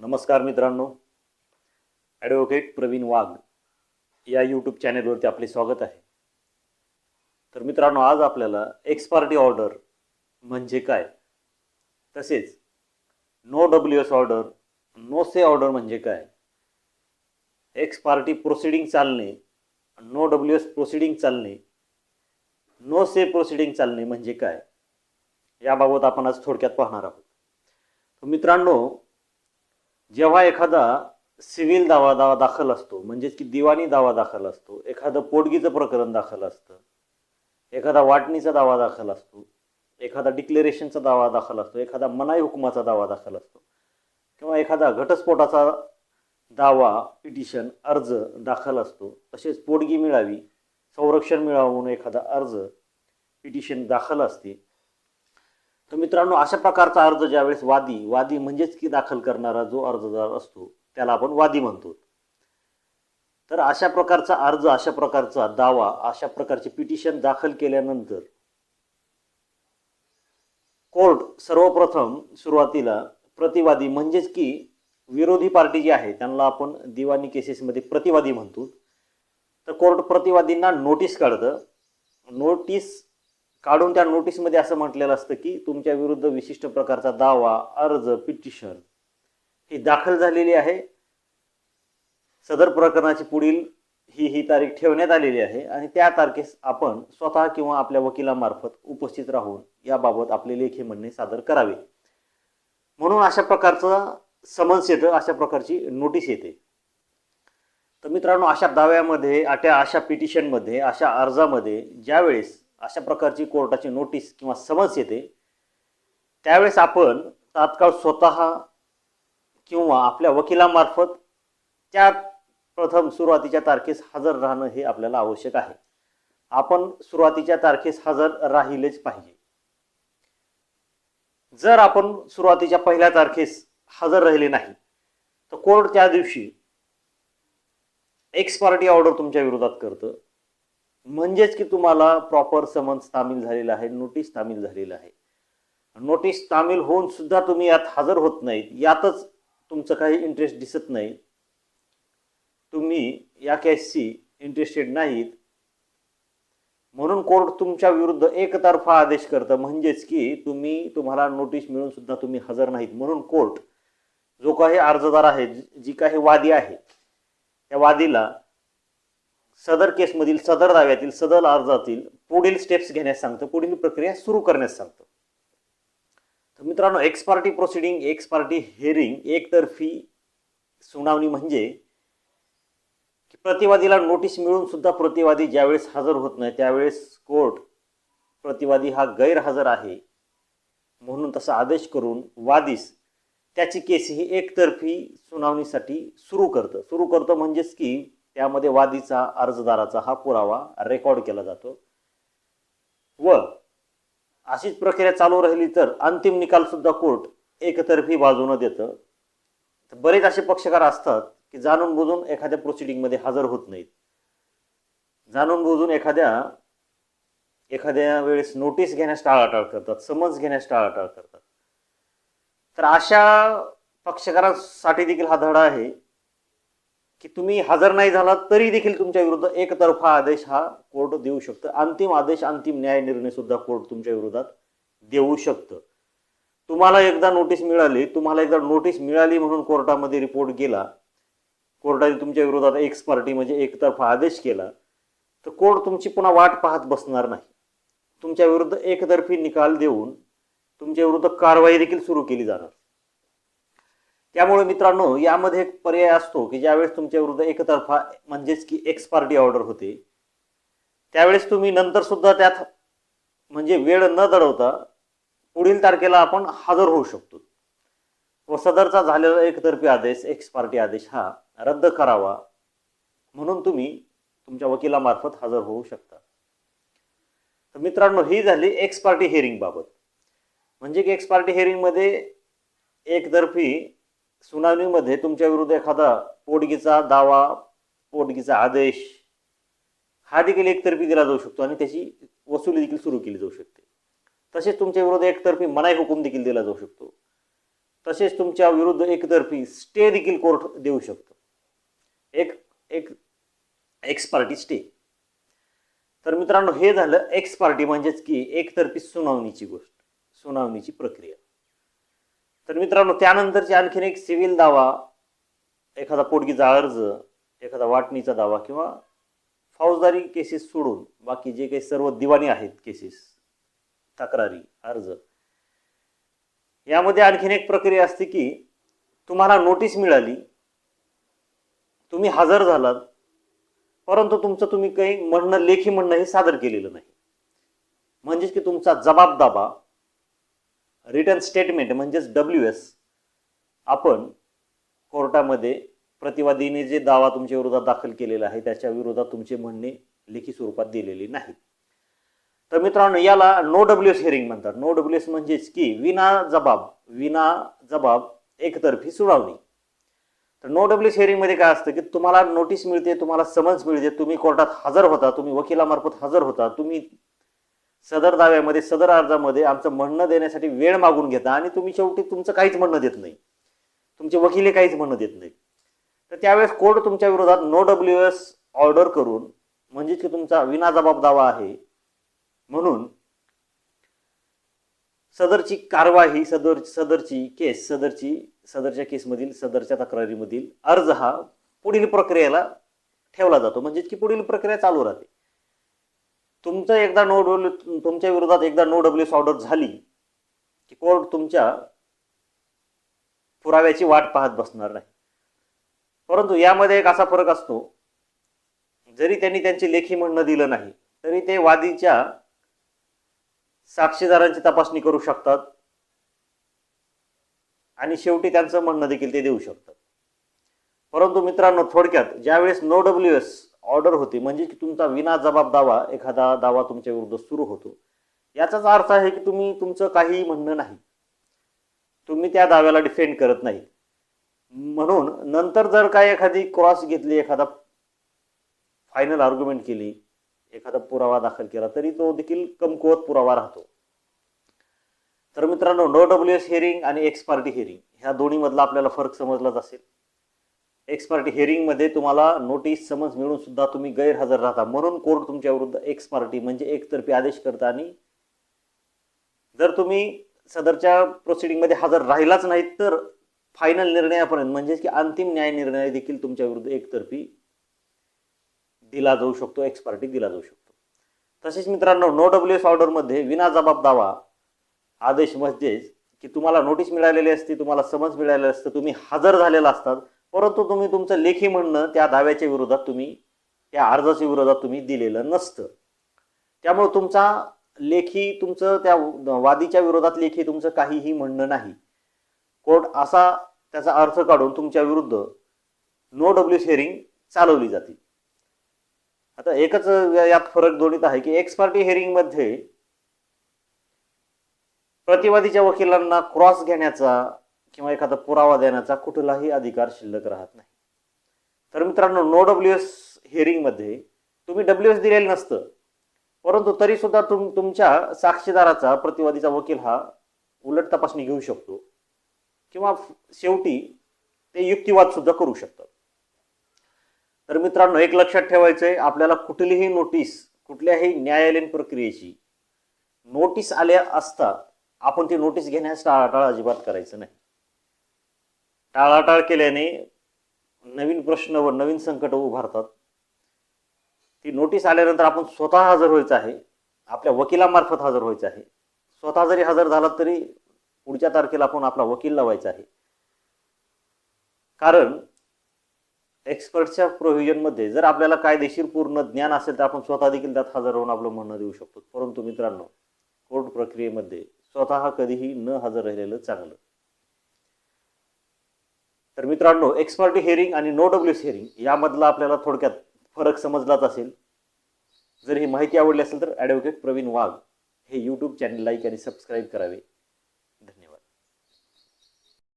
नमस्कार मित्रांनो. ॲडव्होकेट प्रवीण वाघ या यूट्यूब चॅनेलवरती आपले स्वागत आहे. तर मित्रांनो आज आपल्याला एक्स पार्टी ऑर्डर म्हणजे काय? तसेच no W S order no say order म्हणजे काय? एक्स पार्टी प्रोसिडिंग चालणे नो डब्ल्यू एस प्रोसिडिंग चालणे नो से प्रोसिडिंग चालणे म्हणजे काय? याबाबत आपण आज थोडक्यात पाहणार आहोत. तर मित्रांनो जेव्हा एखादा सिव्हिल दावा दावा दाखल असतो म्हणजेच की दिवाणी दावा दाखल असतो एखादं पोटगीचं प्रकरण दाखल असतं एखादा वाटणीचा दावा दाखल असतो एखादा डिक्लेरेशनचा दावा दाखल असतो एखादा मनाई हुकुमाचा दावा दाखल असतो किंवा एखादा घटस्फोटाचा दावा पिटिशन अर्ज दाखल असतो तसेच पोटगी मिळावी संरक्षण मिळावं म्हणून एखादा अर्ज पिटिशन दाखल असते तर मित्रांनो अशा प्रकारचा अर्ज ज्यावेळेस वादी वादी म्हणजेच की दाखल करणारा जो अर्जदार असतो त्याला आपण वादी म्हणतो. तर अशा प्रकारचा अर्ज अशा प्रकारचा दावा अशा प्रकारचे पिटिशन दाखल केल्यानंतर कोर्ट सर्वप्रथम सुरुवातीला प्रतिवादी म्हणजेच की विरोधी पार्टी जी आहे त्यांना आपण दिवाणी केसेसमध्ये प्रतिवादी म्हणतो. तर कोर्ट प्रतिवादींना नोटीस काढतं. नोटीस काढून त्या नोटीसमध्ये असं म्हटलेलं असतं की तुमच्या विरुद्ध विशिष्ट प्रकारचा दावा अर्ज पिटिशन ही दाखल झालेली आहे. सदर प्रकरणाची पुढील ही ही तारीख ठेवण्यात आलेली आहे आणि त्या तारखेस आपण स्वतः किंवा आपल्या वकिलामार्फत उपस्थित राहून याबाबत आपले लेखी म्हणणे सादर करावे. म्हणून अशा प्रकारचं समन्स येतं अशा प्रकारची नोटीस येते. तर मित्रांनो अशा दाव्यामध्ये अट्या अशा पिटिशनमध्ये अशा अर्जामध्ये ज्यावेळेस अशा प्रकारची कोर्टाची नोटीस किंवा समज येते. त्यावेळेस आपण तात्काळ स्वतः किंवा आपल्या वकिलामार्फत त्या प्रथम सुरुवातीच्या तारखेस हजर राहणं हे आपल्याला आवश्यक आहे. आपण सुरुवातीच्या तारखेस हजर राहिलेच पाहिजे. जर आपण सुरुवातीच्या पहिल्या तारखेस हजर राहिले नाही तर कोर्ट त्या दिवशी एक्स पार्टी ऑर्डर तुमच्या विरोधात करतं. म्हणजेच की तुम्हाला प्रॉपर समन्स तामील झालेलं आहे नोटीस तामील झालेलं आहे. नोटीस तामील होऊन सुद्धा तुम्ही यात हजर होत नाहीत. यातच तुमचं काही इंटरेस्ट दिसत नाही. तुम्ही या केसशी इंटरेस्टेड नाहीत. म्हणून कोर्ट तुमच्या विरुद्ध एकतर्फा आदेश करतं. म्हणजेच की तुम्ही तुम्हाला नोटीस मिळून सुद्धा तुम्ही हजर नाहीत. म्हणून कोर्ट जो काही अर्जदार आहे जी काही वादी आहे त्या वादीला सदर केसमधील सदर दाव्यातील सदर अर्जातील पुढील स्टेप्स घेण्यास सांगतं. पुढील प्रक्रिया सुरू करण्यास सांगतं. तर मित्रांनो ex parte proceeding ex parte hearing एकतर्फी सुनावणी म्हणजे की प्रतिवादीला नोटीस मिळून सुद्धा प्रतिवादी ज्यावेळेस हजर होत नाही त्यावेळेस कोर्ट प्रतिवादी हा गैरहजर आहे म्हणून तसा आदेश करून वादीस त्याची केस ही एकतर्फी सुनावणीसाठी सुरू करतं. सुरू करतं म्हणजेच की त्यामध्ये वादीचा अर्जदाराचा हा पुरावा रेकॉर्ड केला जातो. व अशीच प्रक्रिया चालू राहिली तर अंतिम निकाल सुद्धा कोर्ट एकतर्फी बाजूनं देतं. तर बरेच असे पक्षकार असतात की जाणून बुजून एखाद्या प्रोसिडिंगमध्ये हजर होत नाहीत. जाणून बुजून एखाद्या एखाद्या वेळेस नोटीस घेण्यास टाळाटाळ करतात समन्स घेण्यास टाळाटाळ करतात. तर अशा पक्षकारांसाठी देखील हा धडा आहे. की तुम्ही हजर नाही झालात तरी देखील तुमच्या विरुद्ध एकतर्फा आदेश हा कोर्ट देऊ शकतं. अंतिम आदेश अंतिम न्याय निर्णय सुद्धा कोर्ट तुमच्या विरोधात देऊ शकतं. तुम्हाला एकदा नोटीस मिळाली तुम्हाला एकदा नोटीस मिळाली म्हणून कोर्टामध्ये रिपोर्ट गेला कोर्टाने तुमच्या विरोधात एक्स पार्टी म्हणजे एकतर्फा आदेश केला तर कोर्ट तुमची पुन्हा वाट पाहत बसणार नाही. तुमच्या विरुद्ध एकतर्फी निकाल देऊन तुमच्या विरुद्ध कारवाई देखील सुरू केली जाणार. त्यामुळे मित्रांनो यामध्ये एक पर्याय असतो की ज्यावेळेस तुमच्या विरुद्ध एकतर्फा म्हणजेच की एक्स पार्टी ऑर्डर होते त्यावेळेस तुम्ही नंतर सुद्धा त्यात म्हणजे वेळ न दडवता पुढील तारखेला आपण हजर होऊ शकतो. व सदरचा झालेला एकतर्फी आदेश एक्स पार्टी आदेश हा रद्द करावा. म्हणून तुम्ही तुमच्या वकिलामार्फत हजर होऊ शकता. तर मित्रांनो ही झाली एक्स पार्टी हिअरिंग बाबत. म्हणजे की एक्स पार्टी हिअरिंगमध्ये एकतर्फी सुनावणीमध्ये तुमच्या विरुद्ध एखादा पोटगीचा दावा पोटगीचा आदेश हा देखील एकतर्फी दिला जाऊ शकतो आणि त्याची वसुली देखील सुरू केली जाऊ शकते. तसेच तुमच्या विरुद्ध एकतर्फी मनाई हुकूम देखील दिला जाऊ शकतो. तसेच तुमच्या विरुद्ध एकतर्फी स्टे देखील कोर्ट देऊ शकतो. एक एक एक्स पार्टी स्टे तर मित्रांनो हे झालं एक्स पार्टी म्हणजेच की एकतर्फी सुनावणीची गोष्ट सुनावणीची प्रक्रिया. तर मित्रांनो त्यानंतरची आणखीन एक सिव्हिल दावा एखादा पोटगीचा अर्ज एखादा वाटणीचा दावा किंवा फौजदारी केसेस सोडून बाकी जे काही सर्व दिवाणी आहेत केसेस तक्रारी अर्ज यामध्ये आणखीन एक प्रक्रिया असते की तुम्हाला नोटीस मिळाली तुम्ही हजर झालात परंतु तुमचं तुम्ही काही म्हणणं लेखी म्हणणं हे सादर केलेलं नाही. म्हणजेच की तुमचा जबाब दाबा रिटर्न स्टेटमेंट म्हणजेच डब्ल्यू एस आपण कोर्टामध्ये प्रतिवादीने जे दावा तुमच्या विरोधात दाखल केलेला आहे त्याच्या विरोधात तुमचे म्हणणे लेखी स्वरूपात दिलेले नाही तर मित्रांनो याला नो डब्ल्यू एस हिअरिंग म्हणतात. नो डब्ल्यू एस म्हणजेच की विना जबाब विना जबाब एकतर्फी सुनावणी. तर नो डब्ल्यू एस हिअरिंगमध्ये काय असतं की तुम्हाला नोटीस मिळते तुम्हाला समन्स मिळते तुम्ही कोर्टात हजर होता तुम्ही वकिलामार्फत हजर होता तुम्ही सदर दाव्यामध्ये सदर अर्जामध्ये आमचं म्हणणं देण्यासाठी वेळ मागून घेता आणि तुम्ही शेवटी तुमचं काहीच म्हणणं देत नाही. तुमचे वकील काहीच म्हणणं देत नाही. तर त्यावेळेस कोर्ट तुमच्या विरोधात नो डब्ल्यू एस ऑर्डर करून म्हणजेच की तुमचा विनाजबाब दावा आहे म्हणून सदरची कारवाई सदर सदरची केस सदरची सदरच्या केसमधील सदरच्या तक्रारीमधील अर्ज हा पुढील प्रक्रियेला ठेवला जातो. म्हणजेच की पुढील प्रक्रिया चालू राहते. तुमचं एकदा नो डब्ल्यू तुमच्या विरोधात एकदा नो डब्ल्यू ऑर्डर झाली की कोर्ट तुमच्या पुराव्याची वाट पाहत बसणार नाही. परंतु यामध्ये एक असा फरक असतो जरी त्यांनी त्यांची लेखी म्हणणं दिलं नाही तरी ते वादीच्या साक्षीदारांची तपासणी करू शकतात आणि शेवटी त्यांचं म्हणणं देखील ते देऊ शकतात. परंतु मित्रांनो थोडक्यात ज्यावेळेस नो डब्ल्यू एस ऑर्डर होते म्हणजे की तुमचा विना जबाब दावा एखादा दावा तुमच्या विरुद्ध सुरू होतो. याचाच अर्थ आहे की तुम्ही तुमचं काहीही म्हणणं नाही. तुम्ही त्या दाव्याला डिफेंड करत नाही. म्हणून नंतर जर काय एखादी क्रॉस घेतली एखादा फायनल आर्ग्युमेंट केली एखादा पुरावा दाखल केला तरी तो देखील कमकुवत पुरावा राहतो. तर मित्रांनो नो डब्ल्यू एस हिअरिंग आणि एक्स पार्टी हिअरिंग ह्या दोन्हीमधला आपल्याला फरक समजलाच असेल. एक्स पार्टी हिअरिंगमध्ये तुम्हाला नोटीस समज मिळून सुद्धा तुम्ही गैरहजर राहता. म्हणून कोर्ट तुमच्या विरुद्ध एक्स पार्टी म्हणजे एकतर्फी आदेश करता आणि जर तुम्ही सदरच्या प्रोसिडिंगमध्ये हजर राहिलाच नाही तर फायनल निर्णयापर्यंत म्हणजेच की अंतिम न्याय निर्णय देखील तुमच्या विरुद्ध एकतर्फी दिला जाऊ शकतो एक्स पार्टी दिला जाऊ शकतो. तसेच मित्रांनो नो डब्ल्यू एस ऑर्डरमध्ये विना जबाब दावा आदेश म्हणजेच की तुम्हाला नोटीस मिळालेली असते तुम्हाला समज मिळालेलं असतं तुम्ही हजर झालेला असतात परंतु तुम्ही तुमचं लेखी म्हणणं त्या दाव्याच्या विरोधात तुम्ही त्या अर्जाच्या विरोधात तुम्ही दिलेलं नसतं. त्यामुळे तुमचा लेखी तुमचं त्या वादीच्या विरोधात लेखी तुमचं काहीही म्हणणं नाही. कोर्ट असा त्याचा अर्थ काढून तुमच्या विरुद्ध नो डब्ल्यू हेअरिंग चालवली जाते. आता एकच यात फरक दोन्हीत आहे की एक्स पार्टी प्रतिवादीच्या वकिलांना क्रॉस घेण्याचा किंवा एखादा पुरावा देण्याचा कुठलाही अधिकार शिल्लक राहत नाही. तर मित्रांनो नो डब्ल्यू एस हिअरिंगमध्ये तुम्ही डब्ल्यू एस दिलेलं नसतं परंतु तरी सुद्धा तुम तुमच्या साक्षीदाराचा प्रतिवादीचा वकील हा उलट तपासणी घेऊ शकतो किंवा शेवटी ते युक्तिवाद सुद्धा करू शकतात. तर मित्रांनो एक लक्षात ठेवायचं आहे आपल्याला कुठलीही नोटीस कुठल्याही न्यायालयीन प्रक्रियेची नोटीस आल्या असता आपण ती नोटीस घेण्यास टाळाटाळ अजिबात करायचं नाही. टाळाटाळ केल्याने नवीन प्रश्न व नवीन संकट उभारतात. ती नोटीस आल्यानंतर आपण स्वतः हजर व्हायचं आहे. आपल्या वकिलामार्फत हजर व्हायचं आहे. स्वतः जरी हजर झालात तरी पुढच्या तारखेला आपण आपला वकील लावायचा आहे. कारण एक्सपर्टच्या प्रोव्हिजनमध्ये जर आपल्याला कायदेशीर पूर्ण ज्ञान असेल तर आपण स्वतः देखील त्यात हजर होऊन आपलं म्हणणं देऊ शकतो. परंतु मित्रांनो कोर्ट प्रक्रियेमध्ये स्वतः कधीही न हजर राहिलेलं चांगलं. तर मित्रांनो एक्सपर्टी हिअरिंग आणि नो डब्ल्यू हिअरिंग यामधला आपल्याला थोडक्यात फरक समजलाच असेल. जर ही माहिती आवडली असेल तर ॲडव्होकेट प्रवीण वाघ हे यूट्यूब चॅनल लाईक आणि सबस्क्राईब करावे.